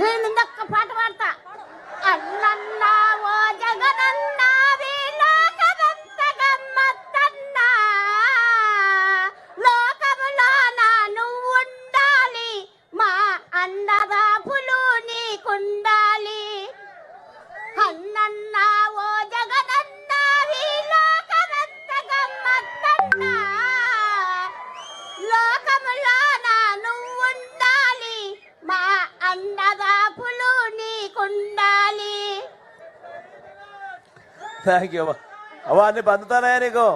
Thế. Thank you అవ్వ అన్ని అందుతున్నాయా నీకు?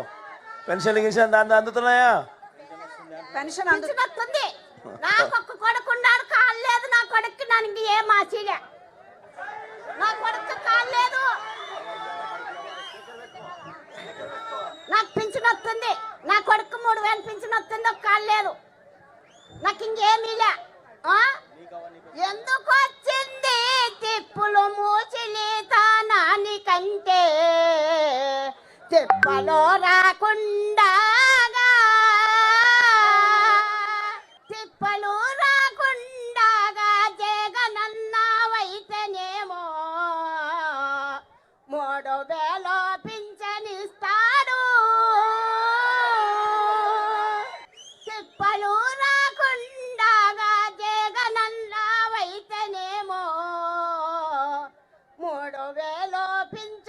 పెన్షన్ గిన్షన్ దాన్ని అందుతున్నాయా? పెన్షన్ అందు పెన్షన్ వస్తుంది. నాకు ఒక్క కొడుకున్నాడు కాలేదు నా కొడుకు నాకు ఏ మాసిలే నా కొడుకు కాలేదు నాకు పింఛన్ వస్తుంది. నా కొడుకు మూడు వేలు పింఛన్ వస్తుంది. ఒక కాలేదు నాకు ఇంకేమీలే ఆ? ఎందుకు వచ్చింది? తిప్పులు తిప్పలో రాకుండా తిప్పలు రాకుండా జగనన్నావైతేనేమో. మూడు వేలో పింఛనిస్తాడు. తిప్పలు రాకుండా జగనన్నావైతేనేమో. మూడు వేలో పింఛ